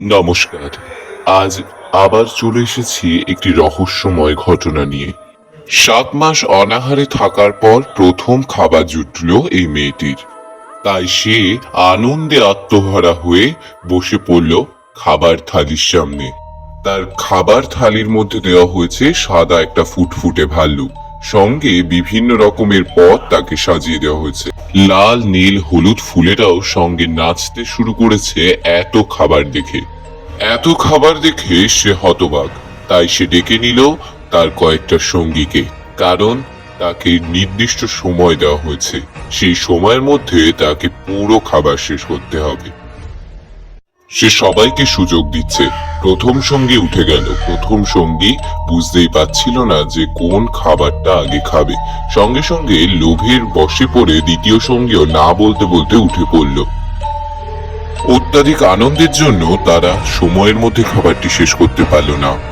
নমস্কার। আজ আবার চলে এসেছি একটি রহস্যময় ঘটনা নিয়ে। সাত মাস অনাহারে থাকার পর প্রথম খাবার জুটল এই মেয়েটির। তাই সে আনন্দে আত্মহারা হয়ে বসে পড়ল খাবার থালির সামনে। তার খাবার থালির মধ্যে দেওয়া হয়েছে সাদা একটা ফুটফুটে ভাল্লুক। সঙ্গে বিভিন্ন রকমের পদ তাকে সাজিয়ে দেওয়া হয়েছে। লাল, নীল, হলুদ ফুলেরাও সঙ্গে নাচতে শুরু করেছে এত খাবার দেখে। এত খাবার দেখে সে হতবাক। তাই সে ডেকে নিল তার কয়েকটা সঙ্গীকে। কারণ তাকে নির্দিষ্ট সময় দেওয়া হয়েছে। সেই সময়ের মধ্যে তাকে পুরো খাবার শেষ করতে হবে। সে সবাইকে সুযোগ দিচ্ছে। প্রথম সঙ্গী উঠে গেল। প্রথম সঙ্গী বুঝতেই পারছিল না যে কোন খাবারটা আগে খাবে। সঙ্গে সঙ্গে লোভের বসে পড়ে দ্বিতীয় সঙ্গীও না বলতে বলতে উঠে পড়ল। অত্যাধিক আনন্দের জন্য তারা সময়ের মধ্যে খাবারটি শেষ করতে পারল না।